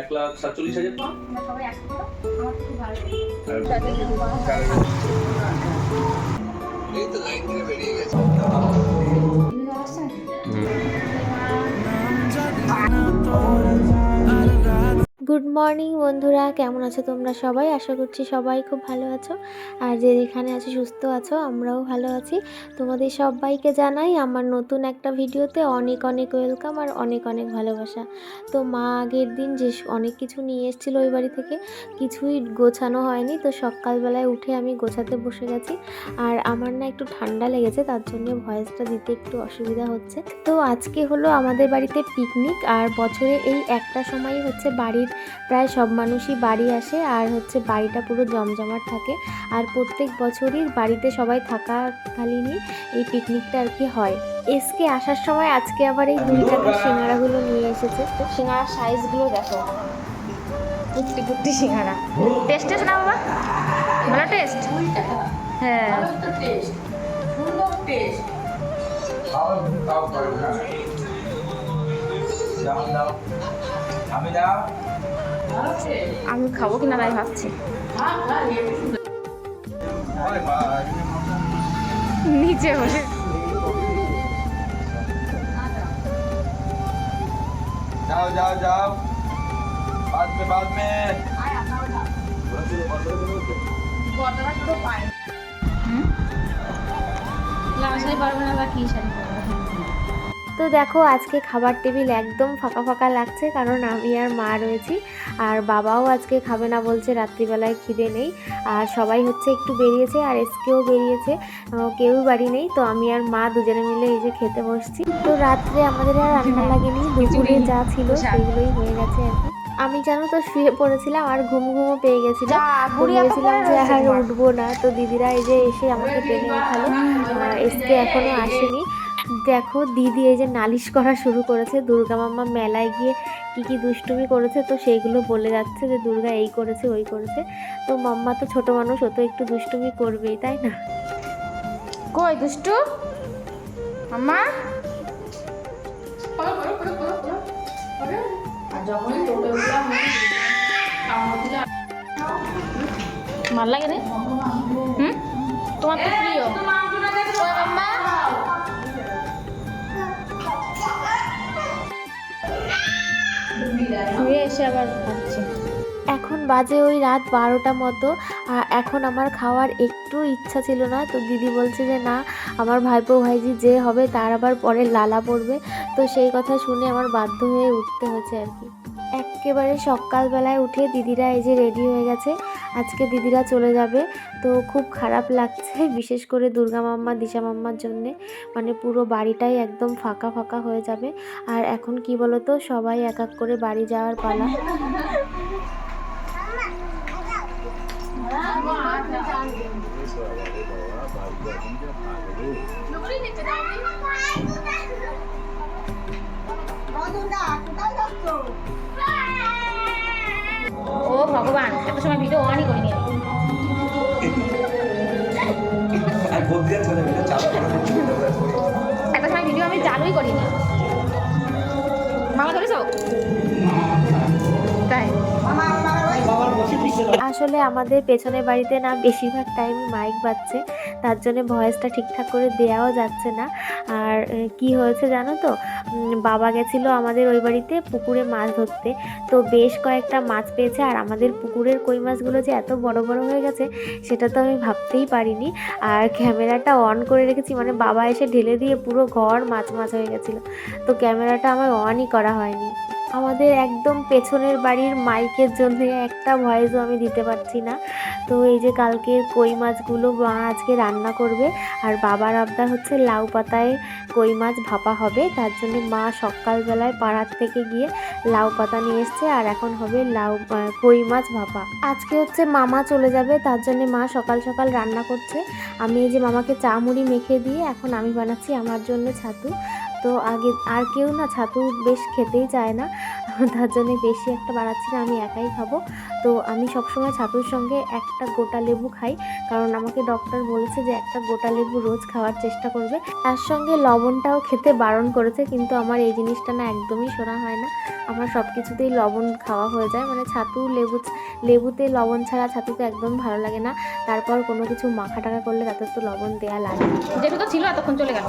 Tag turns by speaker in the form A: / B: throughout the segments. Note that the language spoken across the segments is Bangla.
A: এক লাখ সাতচল্লিশ হাজার টাকা?
B: আমরা সবাই একসাথে আমার খুব ভালো লাগে।
A: এই তো লাইন থেকে বেরিয়ে গেছে।
C: গুড মর্নিং বন্ধুরা। কেমন আছো তোমরা সবাই? আশা করছি সবাই খুব ভালো আছো। আর যে যেখানে আছো, সুস্থ আছো, আমরাও ভালো আছি। তোমাদের সবাইকে জানাই আমার নতুন একটা ভিডিওতে অনেক অনেক ওয়েলকাম আর অনেক অনেক ভালোবাসা। তো মা আগের দিন যে অনেক কিছু নিয়ে এসেছিল ওই বাড়ি থেকে, কিছুই গোছানো হয়নি। তো সকালবেলায় উঠে আমি গোছাতে বসে গেছি। আর আমার না একটু ঠান্ডা লেগেছে, তার জন্য ভয়েসটা দিতে একটু অসুবিধা হচ্ছে। তো আজকে হলো আমাদের বাড়িতে পিকনিক আর বছরে এই একটা সময়ই হচ্ছে বাড়ির প্রায় সব মানুষই বাড়ি আসে আর হচ্ছে বাড়িটা পুরো জমজমাট থাকে। আর প্রত্যেক বছরই বাড়িতে সবাই থাকাকালীনই এই পিকনিকটা আর কি হয়। এসকে আসার সময় আজকে আবার এই দুই টাকার সিঙ্গারাগুলো নিয়ে এসেছে। তো সিঙ্গারার সাইজগুলো দেখো। কুট্টি কুট্টি সিঙ্গারা। টেস্ট টেস্ট না বাবা? ভালো টেস্ট হ্যাঁ।
A: দাও আমি
C: খাব কিনা তাই ভাবছি। নিচে বসে।
A: যাও যাও যাও। বাদ মে বাদ মে
B: লাল শাড়ি পারবে না বড় কি বড় ব
C: তো দেখো আজকে খাবার টেবিল একদম ফাঁকা ফাঁকা লাগছে কারণ আমি আর মা রয়েছি আর বাবাও আজকে খাবে না বলছে রাত্রিবেলায় খিদে নেই আর সবাই হচ্ছে একটু বেরিয়েছে আর এসকেও বেরিয়েছে কেউ বাড়ি নেই তো আমি আর মা দুজনে মিলে এই যে খেতে বসছি। তো রাত্রে আমাদের আর রান্না লাগেনি দুপুরে যা ছিল সেগুলোই হয়ে গেছে আর আমি জানো তো শুয়ে পড়েছিলাম আর ঘুম ঘুমও পেয়ে গেছিলাম তো ভেবেছিলাম যে আর উঠবো না তো দিদিরা এই যে এসে আমাকে টেনে উঠালো এসকে এখনও আসেনি দেখো দিদি এই যে নালিশ করা শুরু করেছে। দুর্গা মাম্মা মেলায় গিয়ে কি কি দুষ্টুমি করেছে তো সেইগুলো বলে যাচ্ছে যে দুর্গা এই করেছে ওই করেছে। তো মাম্মা তো ছোট মানুষ ও তো একটু দুষ্টুমি করবেই তাই না?
D: কই দুষ্টু? মাম্মা? ভালো লাগে রে হুম? তোমার তো প্রিয়। মাম্মা? শুয়ে এসে আবার খাচ্ছি।
C: এখন বাজে ওই রাত বারোটা মতো, আর এখন আমার খাওয়ার একটু ইচ্ছা ছিল না। তো দিদি বলছে যে, না, আমার ভাইপো ভাইজি যে হবে, তার আবার পরে লালা পড়বে। তো সেই কথা শুনে আমার বাধ্য হয়ে উঠতে হয়েছে আর কি। একেবারে সকালবেলায় উঠে দিদিরা এই যে রেডি হয়ে গেছে। আজকে দিদিরা চলে যাবে। তো খুব খারাপ লাগছে, বিশেষ করে দুর্গা মাম্মা, দিশা মাম্মার জন্যে। মানে পুরো বাড়িটাই একদম ফাঁকা ফাঁকা হয়ে যাবে। আর এখন কি বলতো, সবাই এক এক করে বাড়ি যাওয়ার পালা।
D: ও ভগবান এত সময় ভিডিও অনই করিনি। এত সময় ভিডিও আমি চালুই করিনি। মামা ধরেছো? তাই।
C: আসলে আমাদের পেছনের বাড়িতে না বেশিরভাগ টাইম মাইক বাজছে। তার জন্য ভয়েসটা ঠিকঠাক করে দেওয়াও যাচ্ছে না। আর কি হয়েছে জানো তো? বাবা গেছিল আমাদের ওই বাড়িতে পুকুরে মাছ ধরতে। তো বেশ কয়েকটা মাছ পেয়েছে আর আমাদের পুকুরের কই মাছগুলো যে এত বড় বড় হয়ে গেছে, সেটা তো আমি ভাবতেই পারিনি। আর ক্যামেরাটা অন করে রেখেছি মানে বাবা এসে ঢেলে দিয়ে পুরো ঘর মাছ মাছ হয়ে গেছিল। তো ক্যামেরাটা আমার অনই করা হয়নি। আমাদের একদম পেছনের বাড়ির মাইকের জন্য একটা ভয়েসও আমি দিতে পারছি না। তো এই যে কালকে কই মাছগুলো মা আজকে রান্না করবে, আর বাবার আবদার হচ্ছে লাউ পাতায় কই মাছ ভাপা হবে। তার জন্য মা সকালবেলায় পাড়ার থেকে গিয়ে লাউ পাতা নিয়ে এসছে, আর এখন হবে লাউ কই মাছ ভাপা। আজকে হচ্ছে মামা চলে যাবে, তার জন্য মা সকাল সকাল রান্না করছে। আমি এই যে মামাকে চা মুড়ি মেখে দিয়ে এখন আমি বানাচ্ছি আমার জন্য ছাতু। তো আগে আর কেউ না ছাতু বেশ খেতেই চায় না। তার জন্যে বেশি একটা বাড়াচ্ছি না আমি একাই খাব। তো আমি সবসময় ছাতুর সঙ্গে একটা গোটা লেবু খাই কারণ আমাকে ডক্টর বলেছে যে একটা গোটা লেবু রোজ খাওয়ার চেষ্টা করবে। তার সঙ্গে লবণটাও খেতে বারণ করেছে কিন্তু আমার এই জিনিসটা না একদমই শোনা হয় না। আমার সব কিছুতেই লবণ খাওয়া হয়ে যায় মানে ছাতু লেবু লেবুতে লবণ ছাড়া ছাতুতে একদম ভালো লাগে না। তারপর কোনো কিছু মাখা টাকা করলে তাতে তো লবণ দেওয়া লাগে।
D: যেটু তো ছিল এতক্ষণ চলে গেল।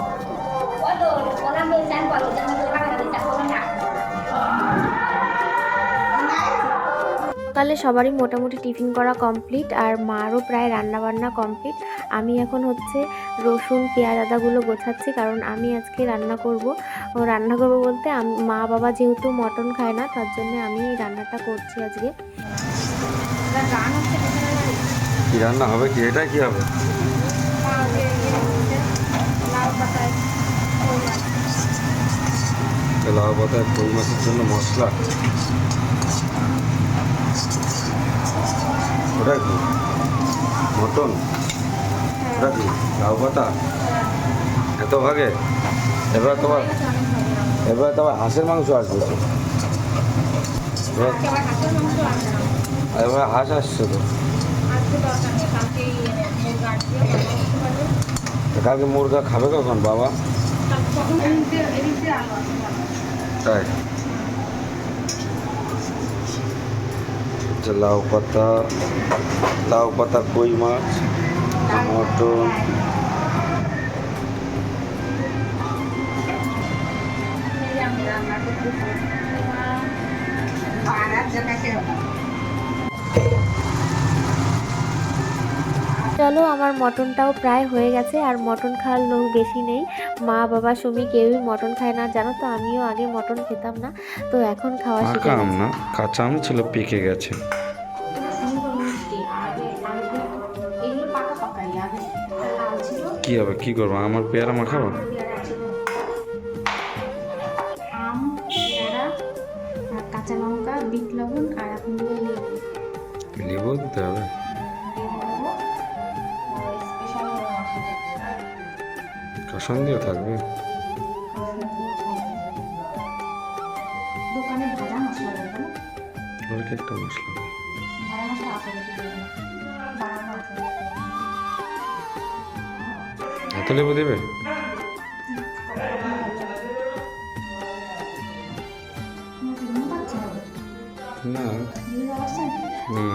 C: সকালে সবারই মোটামুটি টিফিন করা কমপ্লিট আর মারও প্রায় রান্না বান্না কমপ্লিট। আমি এখন হচ্ছে রসুন, পেঁয়াজ, আদাগুলো গোছাচ্ছি কারণ আমি আজকে রান্না করব। রান্না করব বলতে মা বাবা যেহেতু মটন খায় না তার জন্য আমি রান্নাটা করছি আজকে।
A: কি রান্না হবে কি? এটা কি হবে? লাউ পাতায় কই মাছের জন্য মশলা? ওটা কি মটন ওটা কি লাউ পাতা এত ভাগে। এবার তোমার এবার তোমার হাঁসের মাংস আসবে। তো এবার- এবার হাঁস আসছে তো। কালকে মুরগা খাবে কখন বাবা? তাই? আচ্ছা, লাউ পাতা লাউ পাতা কই মাছ? মটন
C: চলো আমার মটনটাও প্রায় হয়ে গেছে আর মটন খাওয়ার লোক বেশি নেই। মা বাবা সুমি কেউই মটন খায় না। জানো তো আমিও আগে মটন খেতাম না। তো এখন খাওয়া শিখে
A: আম
C: গেছি।
A: না? কাঁচা আম ছিল পেকে গেছে। কি হবে কি করব? আমার পেয়ারা মাখাবো? কাসন দিয়ে থাকবে একটা মশলা এত লেবু দেবে? না। না।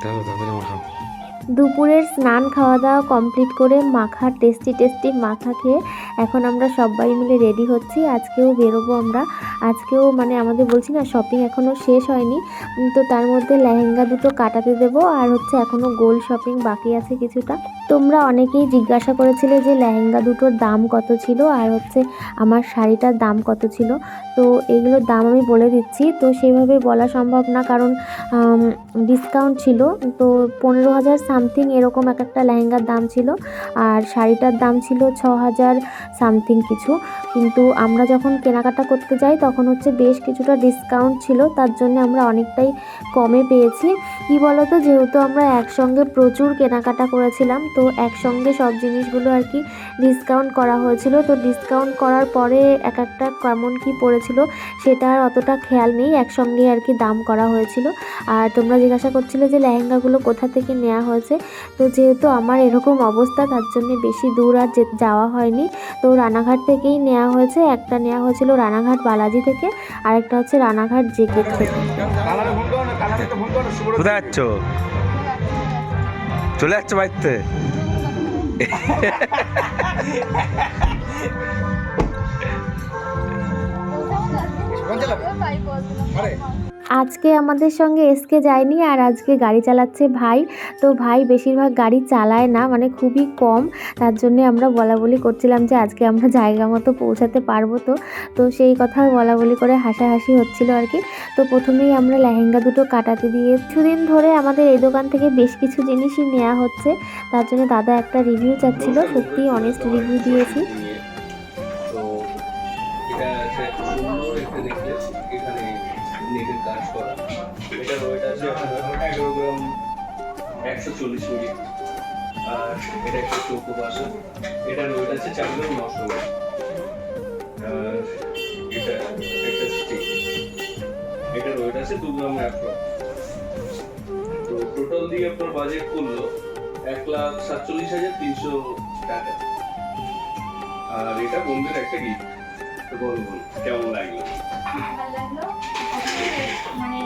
A: তাহলে তাদের মাখাও
C: দুপুরের স্নান খাওয়া দাওয়া কমপ্লিট করে মাখা টেস্টি টেস্টি মাখা খেয়ে এখন আমরা সবাই মিলে রেডি হচ্ছি। আজকেও বেরোবো আমরা। আজকেও মানে আমাদের বলছি না শপিং এখনও শেষ হয়নি। তো তার মধ্যে লেহেঙ্গা দুটো কাটাতে দেবো আর হচ্ছে এখনও গোল শপিং বাকি আছে কিছুটা। তোমরা অনেকেই জিজ্ঞাসা করেছিলে যে লেহেঙ্গা দুটোর দাম কত ছিল আর হচ্ছে আমার শাড়িটার দাম কত ছিল। তো এগুলোর দাম আমি বলে দিচ্ছি। তো সেভাবে বলা সম্ভব না কারণ ডিসকাউন্ট ছিল। তো পনেরো হাজার সামথিং এরকম এক একটা লেহেঙ্গার দাম ছিল। আর শাড়িটার দাম ছিল ছ হাজার সামথিং কিছু। কিন্তু আমরা যখন কেনাকাটা করতে যাই, তখন হচ্ছে বেশ কিছুটা ডিসকাউন্ট ছিল। তার জন্য আমরা অনেকটাই কমে পেয়েছি। কি বলতো? যেহেতু আমরা একসঙ্গে প্রচুর কেনাকাটা করেছিলাম, তো একসঙ্গে সব জিনিসগুলো আর কি ডিসকাউন্ট করা হয়েছিল। তো ডিসকাউন্ট করার পরে এক একটা কেমন কি পড়েছিল, সেটা আর অতটা খেয়াল নেই। একসঙ্গে আর কি দাম করা হয়েছিল। আর তোমরা জিজ্ঞাসা করছিলে যে লেহেঙ্গাগুলো কোথা থেকে নেওয়া হয়েছে তো যেহেতু আমার এরকম অবস্থা তার জন্য বেশি দূর আর যাওয়া হয়নি। তো রানাঘাট থেকেই নেওয়া হয়েছে। একটা নেওয়া হয়েছিল রানাঘাট বালাজি থেকে আরেকটা হচ্ছে রানাঘাট জেকেট থেকে।
A: কোথায় যাচ্ছ? চলে যাচ্ছ বাড়িতে?
C: আজকে আমাদের সঙ্গে এসকে যায়নি আর আজকে গাড়ি চালাচ্ছে ভাই। তো ভাই বেশিরভাগ গাড়ি চালায় না মানে খুবই কম। তার জন্য আমরা বলা বলি করছিলাম যে আজকে আমরা জায়গা মতো পৌঁছাতে পারব তো। তো সেই কথা বলা বলি করে হাসাহাসি হচ্ছিল আর কি। তো প্রথমেই আমরা লেহেঙ্গা দুটো কাটাতে দিয়ে কিছুদিন ধরে আমাদের এই দোকান থেকে বেশ কিছু জিনিসই নেওয়া হচ্ছে। তার জন্য দাদা একটা রিভিউ চাচ্ছিল সত্যি অনেস্ট রিভিউ দিয়েছি।
E: একশো চল্লিশ মিনিট। আর এটা একটা চৌকো বাসা এটার ওয়েট আছে চার গ্রাম নশো আর এটা একটা স্টিক এটার ওয়েট আছে দু গ্রাম অ্যাপ্রক্স তো টোটাল দিয়ে আপনার বাজেট করল এক লাখ সাতচল্লিশ হাজার তিনশো টাকা। আর এটা বন্ধুর একটা গিফট কেমন লাগল?
B: প্রথমে মানে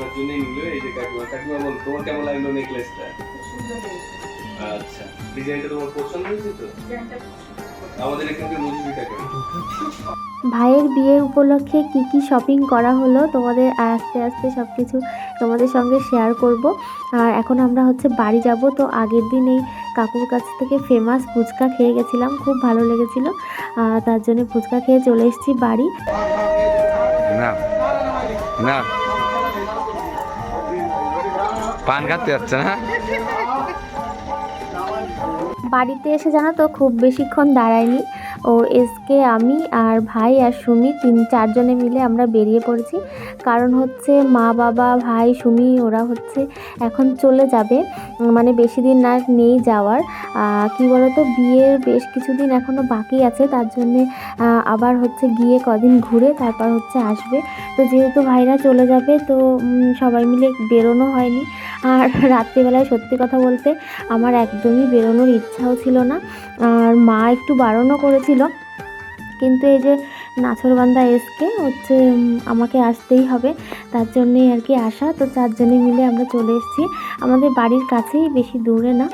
E: কাকিমার জন্যই নিল এই যে কাকিমা। কাকিমা বল তোমার কেমন লাগল নেকলেসটা আচ্ছা ডিজাইনটা তোমার পছন্দ হয়েছে তো? আমাদের এখানকার মজুরিটা কেমন
C: ভাইয়ের বিয়ের উপলক্ষে কি কি শপিং করা হলো তোমাদের আস্তে আস্তে সব কিছু তোমাদের সঙ্গে শেয়ার করব। আর এখন আমরা হচ্ছে বাড়ি যাব তো আগের দিন এই কাকুর কাছ থেকে ফেমাস ফুচকা খেয়ে গেছিলাম খুব ভালো লেগেছিল। তার জন্য ফুচকা খেয়ে চলে এসেছি বাড়ি।
A: না না পান খাতে যাচ্ছে না?
C: বাড়িতে এসে জানো তো খুব বেশিক্ষণ দাঁড়ায়নি। ও এসকে আমি আর ভাই আর সুমি তিন চারজনে মিলে আমরা বেরিয়ে পড়েছি। কারণ হচ্ছে মা, বাবা, ভাই, সুমি ওরা হচ্ছে এখন চলে যাবে। মানে বেশি দিন আর নেই যাওয়ার। কি বলতো, বিয়ের বেশ কিছুদিন এখনও বাকি আছে, তার জন্যে আবার হচ্ছে গিয়ে কদিন ঘুরে তারপর হচ্ছে আসবে। তো যেহেতু ভাইরা চলে যাবে, তো সবাই মিলে বেরোনো হয়নি। আর রাত্রিবেলায় সত্যি কথা বলতে আমার একদমই বেরোনোর ইচ্ছাও ছিল না। আর মা একটু বারণও করেছিল কিন্তু এই যে নাছরবান্ধা এসকে হচ্ছে আমাকে আসতেই হবে। তার জন্যেই আর কি আসা। তো চারজনে মিলে আমরা চলে এসেছি। আমাদের বাড়ির কাছেই, বেশি দূরে না।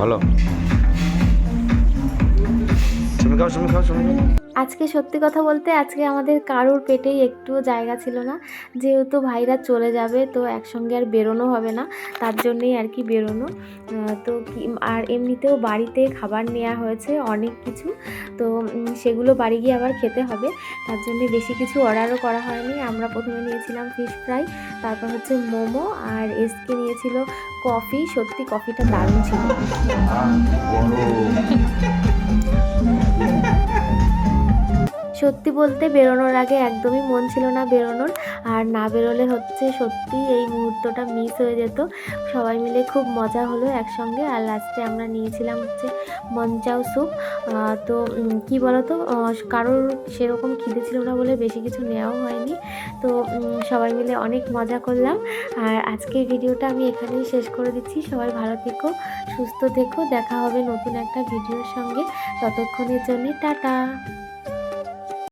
A: ভালো?
C: আজকে সত্যি কথা বলতে আজকে আমাদের কারোর পেটেই একটুও জায়গা ছিল না। যেহেতু ভাইরা চলে যাবে তো একসঙ্গে আর বেরোনো হবে না। তার জন্যেই আর কি বেরোনো। তো আর এমনিতেও বাড়িতে খাবার নেওয়া হয়েছে অনেক কিছু। তো সেগুলো বাড়ি গিয়ে আবার খেতে হবে। তার জন্য বেশি কিছু অর্ডারও করা হয়নি। আমরা প্রথমে নিয়েছিলাম ফিশ ফ্রাই তারপর হচ্ছে মোমো আর এসকে নিয়েছিল কফি সত্যি কফিটা দারুণ ছিল। সত্যি বলতে বেরোনোর আগে একদমই মন ছিল না বেরোনোর, আর না বেরোলে হচ্ছে সত্যি এই মুহূর্তটা মিস হয়ে যেত। সবাই মিলে খুব মজা হলো একসঙ্গে, আর লাস্টে আমরা নিয়েছিলাম হচ্ছে মঞ্চাও স্যুপ তো কি বলতো কারোর সেরকম খিদে ছিল না বলে বেশি কিছু নেওয়াও হয়নি। তো সবাই মিলে অনেক মজা করলাম। আর আজকের ভিডিওটা আমি এখানেই শেষ করে দিচ্ছি। সবাই ভালো থেকো, সুস্থ থেকো। দেখা হবে নতুন একটা ভিডিওর সঙ্গে। ততক্ষণের জন্য টাটা।